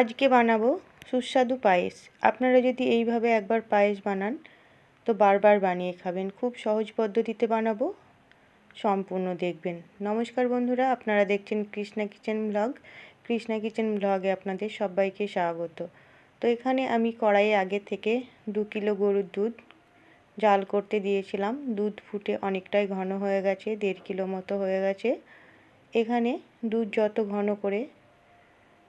আজকে বানাবো সুস্বাদু পায়েস। আপনারা যদি এইভাবে একবার পায়েস বানান, তো বারবার বানিয়ে খাবেন। খুব সহজ পদ্ধতিতে বানাবো। সম্পূর্ণ দেখবেন। নমস্কার বন্ধুরা, আপনারা দেখছেন Krishna kitchen blog. Krishna kitchen ব্লগে আপনাদের সবাইকে স্বাগত। তো এখানে আমি কড়াইয়ে আগে থেকে দু কিলো গরুর দুধ জাল করতে দিয়েছিলাম। দুধ ফুটে অনেকটাই ঘন হয়ে গেছে, দেড় কিলো মতো হয়ে গেছে। এখানে দুধ যত ঘন করে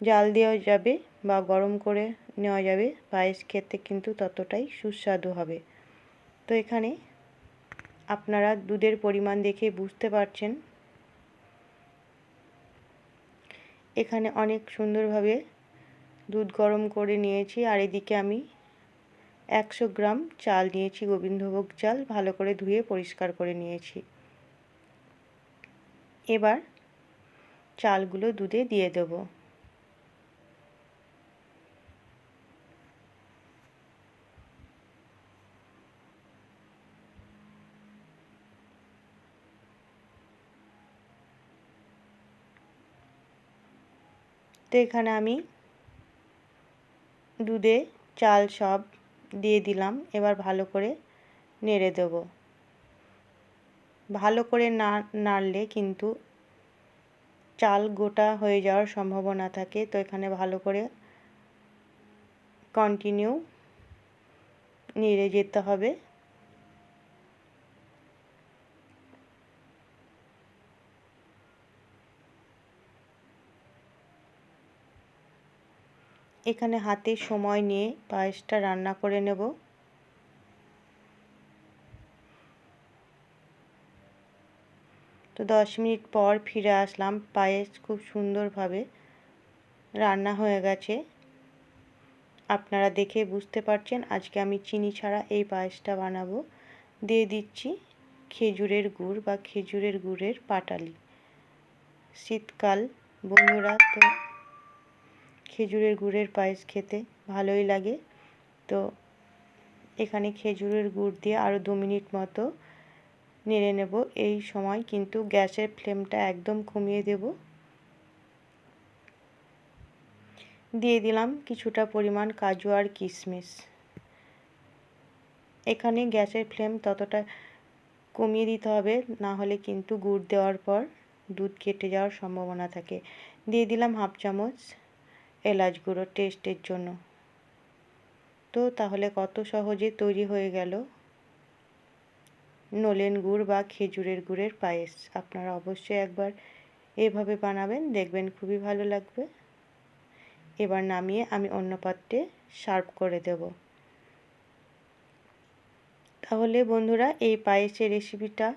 জাল দেওয়া যাবে বা গরম করে নেওয়া যাবে। পায়েস খেতে কিন্তু ততটাই সুস্বাদু হবে। তো এখানে আপনারা দুধের পরিমাণ দেখে বুঝতে পারছেন। এখানে অনেক সুন্দরভাবে দুধ গরম করে নিয়েছি। আর এদিকে আমি একশো গ্রাম চাল নিয়েছি গোবিন্দভোগ চাল। ভালো করে ধুয়ে পরিষ্কার করে নিয়েছি। এবার চালগুলো দুধে দিয়ে দেবো। তো এখানে আমি দুধে চাল সব দিয়ে দিলাম। এবার ভালো করে নেড়ে দেব। ভালো করে না, নাড়লে কিন্তু চাল গোটা হয়ে যাওয়ার সম্ভাবনা থাকে। তো এখানে ভালো করে কন্টিনিউ নেড়ে যেতে হবে। এখানে হাতে সময় নিয়ে পায়েসটা রান্না করে নেব। তো দশ মিনিট পর ফিরে আসলাম। পায়েস খুব সুন্দরভাবে রান্না হয়ে গেছে। আপনারা দেখে বুঝতে পারছেন আজকে আমি চিনি ছাড়া এই পায়েসটা বানাবো। দিয়ে দিচ্ছি খেজুরের গুড় বা খেজুরের গুড়ের পাটালি। শীতকাল, বন্ধুরা, তো খেজুরের গুড়ের পায়েস খেতে ভালোই লাগে। তো এখানে খেজুরের গুড় দিয়ে আরও দু মিনিট মতো নেড়ে নেব। এই সময় কিন্তু গ্যাসের ফ্লেমটা একদম কমিয়ে দেব। দিয়ে দিলাম কিছুটা পরিমাণ কাজু আর কিশমিশ। এখানে গ্যাসের ফ্লেম ততটা কমিয়ে দিতে হবে, না হলে কিন্তু গুড় দেওয়ার পর দুধ কেটে যাওয়ার সম্ভাবনা থাকে। দিয়ে দিলাম হাফ চামচ এলাচ গুঁড়ো টেস্টের জন্য। তো তাহলে কত সহজে তৈরি হয়ে গেল? নলেন গুড় বা খেজুরের গুড়ের পায়েস। আপনারা অবশ্যই একবার এভাবে বানাবেন, দেখবেন খুবই ভালো লাগবে। এবার নামিয়ে আমি অন্য পাত্রে সার্ভ করে দেব। তাহলে বন্ধুরা, এই পায়েসের রেসিপিটা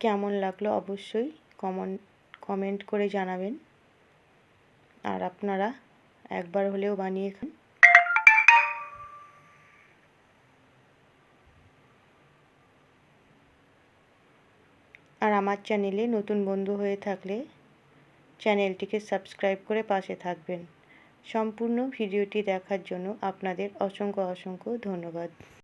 কেমন লাগল অবশ্যই কমন, কমেন্ট করে জানাবেন। আর আপনারা একবার হলেও বানিয়ে খান। আর আমার চ্যানেলে নতুন বন্ধু হয়ে থাকলে চ্যানেলটিকে সাবস্ক্রাইব করে পাশে থাকবেন। সম্পূর্ণ ভিডিওটি দেখার জন্য আপনাদের অসংখ্য অসংখ্য ধন্যবাদ।